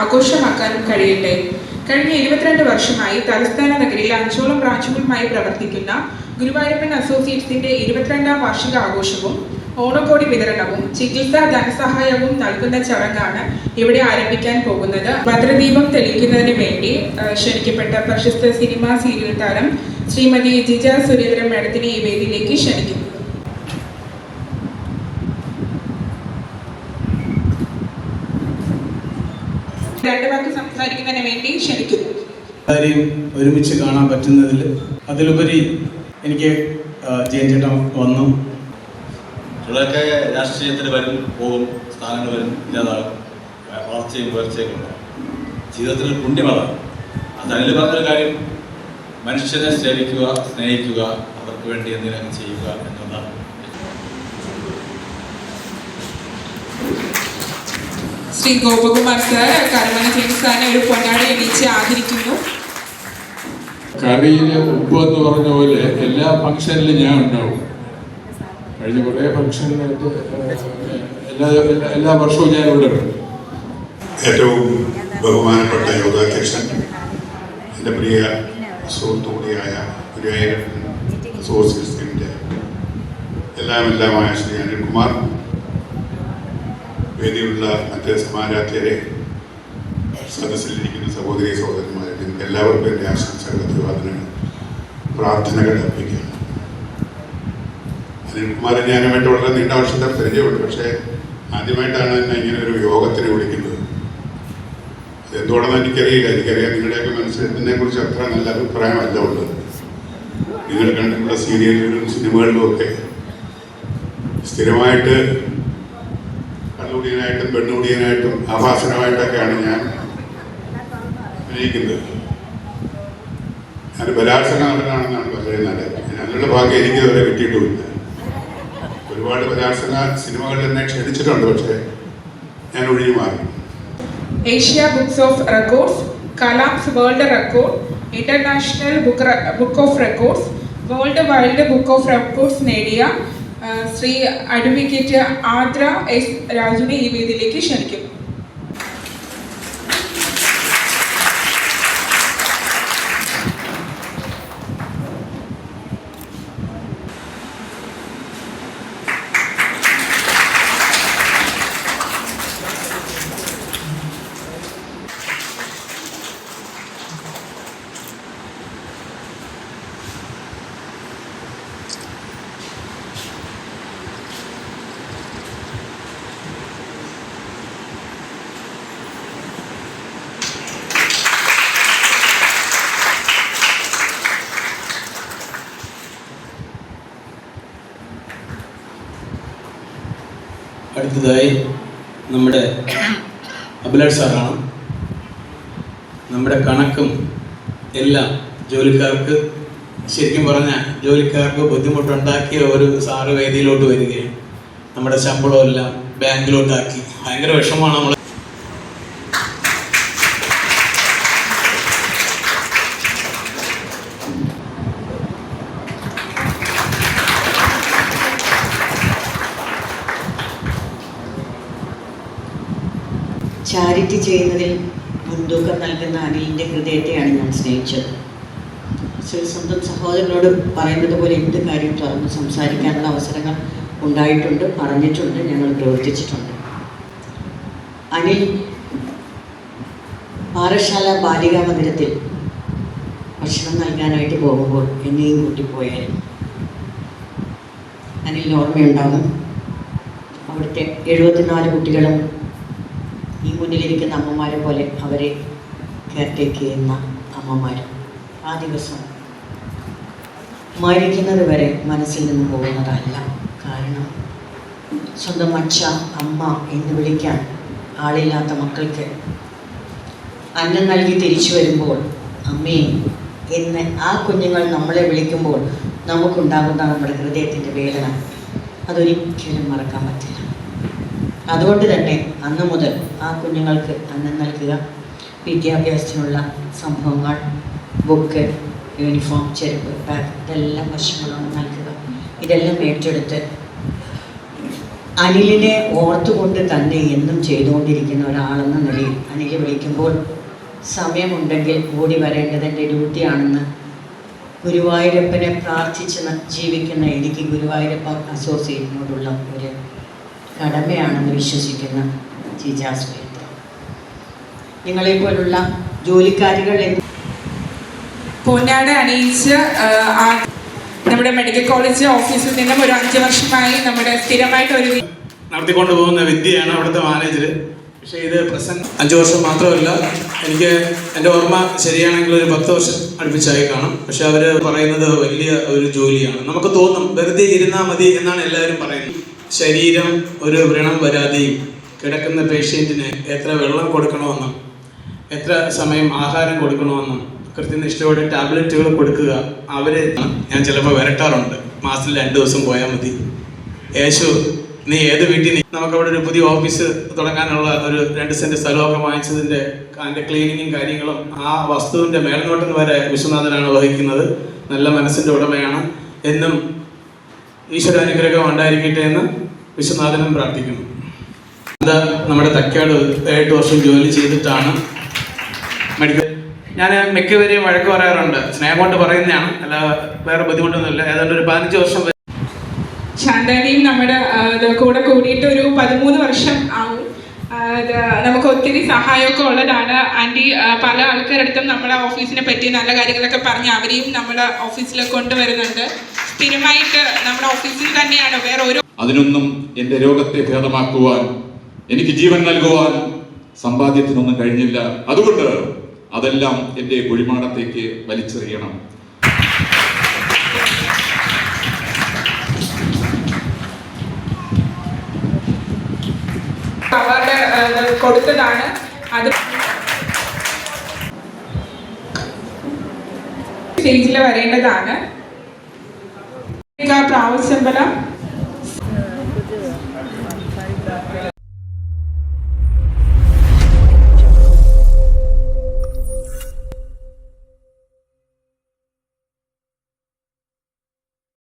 ആഘോഷമാക്കാനും കഴിയട്ടെ. കഴിഞ്ഞ ഇരുപത്തിരണ്ട് വർഷമായി തലസ്ഥാന നഗരിയിൽ അഞ്ചോളം ബ്രാഞ്ചുകളുമായി പ്രവർത്തിക്കുന്ന ഗുരുവായൂരപ്പൻ അസോസിയേറ്റ്സിന്റെ ഇരുപത്തിരണ്ടാം വാർഷിക ആഘോഷവും ഓണക്കോടി വിതരണവും ചികിത്സാ ധനസഹായവും നൽകുന്ന ചടങ്ങാണ് ഇവിടെ ആരംഭിക്കാൻ പോകുന്നത്. ഭദ്രദീപം തെളിയിക്കുന്നതിന് വേണ്ടി ക്ഷണിക്കപ്പെട്ട പ്രശസ്ത സിനിമാ സീരിയൽ താരം ശ്രീമതി ജിജ സുരേന്ദ്രൻ മേഡത്തിനെ ഈ വേദിയിലേക്ക് ക്ഷണിക്കുന്നു. രണ്ട് വാക്ക് സംസാരിക്കുന്നതിന് വേണ്ടി ക്ഷണിക്കുന്നു. എല്ലാവരെയും ഒരുമിച്ച് കാണാൻ പറ്റുന്നതിൽ അതിലുപരി എനിക്ക് ജയൻ ചേട്ടൻ വന്നു. ചിലരൊക്കെ രാഷ്ട്രീയത്തിൽ വരും പോകും സ്ഥാനങ്ങൾ വരും ഇല്ലാതാകും വളർച്ചയും ഉയർച്ചയും ഉണ്ടാകും. ജീവിതത്തിൽ പുണ്യമാണ് പുണ്യമതാണ് അത് അതിൽ പറഞ്ഞൊരു കാര്യം മനുഷ്യനെ സേവിക്കുക സ്നേഹിക്കുക അവർക്ക് വേണ്ടി എന്തെങ്കിലും ചെയ്യുക എന്നതാണ്. ശ്രീ ഗോപകുമാർ സാർ കർമ്മന ജെയിംസ് സാറിനെ ഒരു പൊന്നാടി എണീച്ച് ആദരിക്കുന്നു. കറിയിലെ ഉപ്പ് എന്ന് പറഞ്ഞ പോലെ എല്ലാ ഫംഗ്ഷനിലും ഞാൻ ഉണ്ടാവും. കഴിഞ്ഞ കുറേ ഫംഗ്ഷനിലായിട്ട് എല്ലാ എല്ലാ- വർഷവും ഞാൻ ഇവിടെ ഉണ്ട്. ഏറ്റവും ബഹുമാനപ്പെട്ട യോഗാധ്യക്ഷൻ എന്റെ പ്രിയ സുഹൃത്തു കൂടിയായ ഗുരുവായൂരപ്പൻ അസോസിയേഷന്റെ എല്ലാം എല്ലാമായ ശ്രീ അനിൽകുമാർ വേദിയിലുള്ള മറ്റ് സമാരാധ്യരെ സദസ്സിലിരിക്കുന്ന സഹോദരി സഹോദരന്മാരെ നിങ്ങൾക്ക് എല്ലാവർക്കും എന്റെ ആശംസകൾ അഭിവാദനങ്ങൾ പ്രാർത്ഥനകൾ അർപ്പിക്കുകയാണ് അനിൽകുമാരെ ഞാനുമായിട്ട് വളരെ നീണ്ട വർഷത്തെ പരിചയമുണ്ട് പക്ഷേ ആദ്യമായിട്ടാണ് എന്നെ ഇങ്ങനെ ഒരു യോഗത്തിന് വിളിക്കുന്നത്. എന്തുകൊണ്ടെന്ന് എനിക്കറിയില്ല. എനിക്കറിയാം നിങ്ങളുടെയൊക്കെ മനസ്സിനെ കുറിച്ച് അത്ര നല്ല അഭിപ്രായമല്ല ഉള്ളത്. നിങ്ങൾ കണ്ടിട്ടുള്ള സീരിയലുകളിലും സിനിമകളിലും ഒക്കെ സ്ഥിരമായിട്ട് കള്ളുകുടിയനായിട്ടും പെണ്ണുകുടിയനായിട്ടും ആഭാസനമായിട്ടൊക്കെയാണ് ഞാൻ അഭിനയിക്കുന്നത്. ഞാൻ ബലാത്സംഗ നടനാണെന്നാണ് പറയുന്നത് ഞങ്ങളുടെ ഭാഗ്യം എനിക്ക് അവരെ കിട്ടിയിട്ടുമില്ല. ഒരുപാട് ബലാത്സംഗ സിനിമകളിൽ എന്നെ ക്ഷണിച്ചിട്ടുണ്ട് പക്ഷേ ഞാൻ ഒഴിഞ്ഞു മാറി. Asia books of records Kalam's world record international book book of records world wide book of records നേടിയ ശ്രീ അഡ്വക്കേറ്റ് ആദ്ര എസ് രാജുവിനെ ഈ വേദിയിലേക്ക് ക്ഷണിക്കുന്നു. അടുത്തതായി നമ്മുടെ അഭിലാഷ് സാറാണ്. നമ്മുടെ കണക്കും എല്ലാം ജോലിക്കാർക്ക് ശരിക്കും പറഞ്ഞാൽ ജോലിക്കാർക്ക് ബുദ്ധിമുട്ടുണ്ടാക്കിയ ഒരു സാറ് വേദിയിലോട്ട് വരികയും നമ്മുടെ ശമ്പളം എല്ലാം ബാങ്കിലോട്ടാക്കി. ഭയങ്കര വിഷമമാണ് നമ്മൾ ചാരിറ്റി ചെയ്യുന്നതിൽ മുൻതൂക്കം നൽകുന്ന അനിലിന്റെ ഹൃദയത്തെയാണ് ഞാൻ സ്നേഹിച്ചത്. സ്വന്തം സഹോദരനോട് പറയുന്നത് പോലെ എന്ത് കാര്യം തുറന്ന് സംസാരിക്കാനുള്ള അവസരങ്ങൾ ഉണ്ടായിട്ടുണ്ട് പറഞ്ഞിട്ടുണ്ട് ഞങ്ങൾ പ്രവർത്തിച്ചിട്ടുണ്ട്. അനിൽ പാറശാല ബാലികാ മന്ദിരത്തിൽ ഭക്ഷണം നൽകാനായിട്ട് പോകുമ്പോൾ എന്നെയും കൂട്ടിപ്പോയായിരുന്നു. അനിലിന് ഓർമ്മയുണ്ടാകും. അവിടുത്തെ എഴുപത്തിനാല് കുട്ടികളും ഈ മുന്നിലിരിക്കുന്ന അമ്മമാരെ പോലെ അവരെ കെയർടേക്ക് ചെയ്യുന്ന അമ്മമാർ. ആ ദിവസം മരിക്കുന്നത് വരെ മനസ്സിൽ നിന്ന് പോകുന്നതല്ല. കാരണം സ്വന്തം അച്ഛ അമ്മ എന്ന് വിളിക്കാൻ ആളില്ലാത്ത മക്കൾക്ക് അന്നം നൽകി തിരിച്ചു വരുമ്പോൾ അമ്മേ എന്ന് ആ കുഞ്ഞുങ്ങൾ നമ്മളെ വിളിക്കുമ്പോൾ നമുക്കുണ്ടാകുന്ന നമ്മുടെ ഹൃദയത്തിന്റെ വേദന. അതൊരിക്കലും മറക്കാൻ പറ്റില്ല. അതുകൊണ്ട് തന്നെ അന്ന് മുതൽ ആ കുഞ്ഞുങ്ങൾക്ക് അന്നം നൽകുക. വിദ്യാഭ്യാസത്തിനുള്ള സംഭവങ്ങൾ ബുക്ക് യൂണിഫോം ചെരുപ്പ് ബാഗ് ഇതെല്ലാം വർഷങ്ങളോളം നൽകുക. ഇതെല്ലാം ഏറ്റെടുത്ത് അനിലിനെ ഓർത്തുകൊണ്ട് തന്നെ എന്നും ചെയ്തുകൊണ്ടിരിക്കുന്ന ഒരാളെന്ന നിലയിൽ അനിൽ വിളിക്കുമ്പോൾ സമയമുണ്ടെങ്കിൽ ഓടി വരേണ്ടത് എന്റെ ഡ്യൂട്ടിയാണെന്ന് ഗുരുവായൂരപ്പനെ പ്രാർത്ഥിച്ച് ജീവിക്കുന്ന എനിക്ക് ഗുരുവായൂരപ്പ അസോസിയേറ്റിനോടുള്ള ഒരു കടമയാണെന്ന് വിശ്വസിക്കുന്ന ജിജാസ് നിങ്ങളെ നിങ്ങളെപ്പോലുള്ള ജോലിക്കാരികൾ പൂഞ്ഞാട് അണിയിച്ച് നമ്മുടെ മെഡിക്കൽ കോളേജ് ഓഫീസിൽ നിന്നും ഒരു അഞ്ച് വർഷമായി നമ്മുടെ സ്ഥിരമായിട്ട് ഒരു നടത്തിക്കൊണ്ട് പോകുന്ന വിദ്യയാണ് അവിടുത്തെ മാനേജർ പക്ഷേ ഇത് പ്രസന്റ് അഞ്ച് വർഷം മാത്രമല്ല എനിക്ക് എന്റെ ഓർമ്മ ശരിയാണെങ്കിൽ ഒരു പത്ത് വർഷം അടുപ്പിച്ചായി കാണും. പക്ഷെ അവർ പറയുന്നത് വലിയ ഒരു ജോലിയാണ്. നമുക്ക് തോന്നും വെറുതെ ഇരുന്നാൽ മതി എന്നാണ് എല്ലാവരും പറയുന്നത്. ശരീരം ഒരു വ്രണം വരാതെയും കിടക്കുന്ന പേഷ്യന്റിന് എത്ര വെള്ളം കൊടുക്കണമെന്നും എത്ര സമയം ആഹാരം കൊടുക്കണമെന്നും കൃത്യനിഷ്ഠയോടെ ടാബ്ലറ്റുകൾ കൊടുക്കുക അവരെ ഞാൻ ചിലപ്പോൾ വരട്ടാറുണ്ട്. മാസത്തിൽ രണ്ട് ദിവസം പോയാൽ മതി. യേശു നീ ഏത് വീട്ടിൽ നമുക്കവിടെ ഒരു പുതിയ ഓഫീസ് തുടങ്ങാനുള്ള ഒരു രണ്ട് സെന്റ് സ്ഥലമൊക്കെ വാങ്ങിച്ചതിന്റെ അതിന്റെ ക്ലീനിങ്ങും കാര്യങ്ങളും ആ വസ്തുവിന്റെ മേൽനോട്ടം വരെ വിശ്വനാഥനാണ് വഹിക്കുന്നത്. നല്ല മനസ്സിന്റെ ഉടമയാണ്. എന്നും ഈശ്വരാനുഗ്രഹം ഉണ്ടായിരിക്കട്ടെ എന്ന് വിശ്വനാഥനും പ്രാർത്ഥിക്കുന്നു. അത് നമ്മുടെ തക്കാട് ഏഴ് വർഷം ജോലി ചെയ്തിട്ടാണ് മെഡിക്കൽ ഞാൻ മിക്കവരെയും വഴക്ക് പറയാറുണ്ട്. സ്നേഹം കൊണ്ട് പറയുന്നതാണ്. അല്ല വേറെ ബുദ്ധിമുട്ടൊന്നുമില്ല. ഏതാണ്ട് ഒരു പതിനഞ്ച് വർഷം ശാന്താനിയും നമ്മുടെ കൂടെ കൂടിയിട്ട് ഒരു പതിമൂന്ന് വർഷം ആവും. നമുക്ക് ഒത്തിരി സഹായമൊക്കെ ഉള്ളതാണ്. ആന്റി പല ആൾക്കാരുടെ അടുത്തും നമ്മുടെ ഓഫീസിനെ പറ്റി നല്ല കാര്യങ്ങളൊക്കെ പറഞ്ഞ് അവരെയും നമ്മുടെ ഓഫീസിലേക്ക് കൊണ്ടുവരുന്നുണ്ട്. സ്ഥിരമായിട്ട് നമ്മുടെ ഓഫീസിൽ തന്നെയാണ്. വേറെ ഒരു അതിനൊന്നും എന്റെ രോഗത്തെ ഭേദമാക്കുവാൻ എനിക്ക് ജീവൻ നൽകുവാൻ സമ്പാദ്യത്തിനൊന്നും കഴിഞ്ഞില്ല. അതുകൊണ്ട് അതെല്ലാം എന്റെ കുഴിമാടത്തേക്ക് വലിച്ചെറിയണം. അവാർഡ് കൊടുത്തതാണ്. അത് സ്റ്റേജിൽ വരേണ്ടതാണ്. പ്രാവശ്യമ്പലം